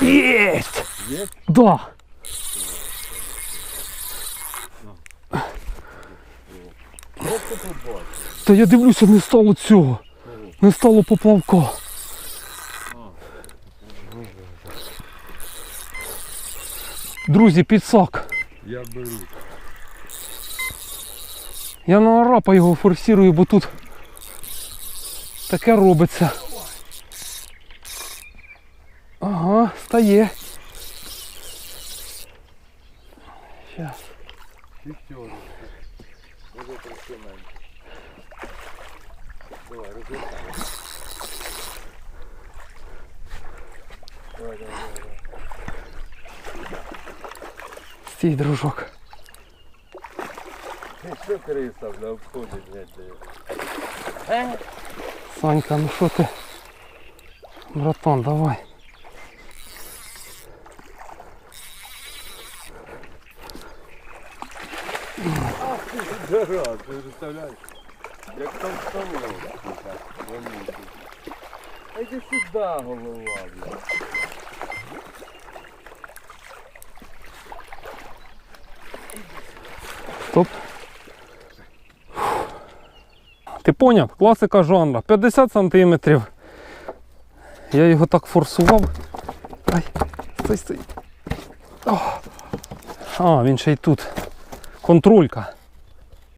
Єсть! Є? Да. Та я дивлюся, не стало цього. Не стало поплавка. Друзі, підсак. Я беру. Я на арапа його форсирую, бо тут таке робиться. Ага, стає. Щас. Шістерочка. Може трошки менше. Давай, розвертай. Давай, давай, давай. Стій, дружок. Ти що криса, бля, обходить, блядь, де? Санька, ну що ти? Братан, давай. Дора, ти представляєш? Як там столов. А йди сюди, голова, бля. Стоп. Ти поняв? Класика жанра. 50 сантиметрів. Я його так форсував. Ай, стой, стой. О. А, він ще й тут. Контролька.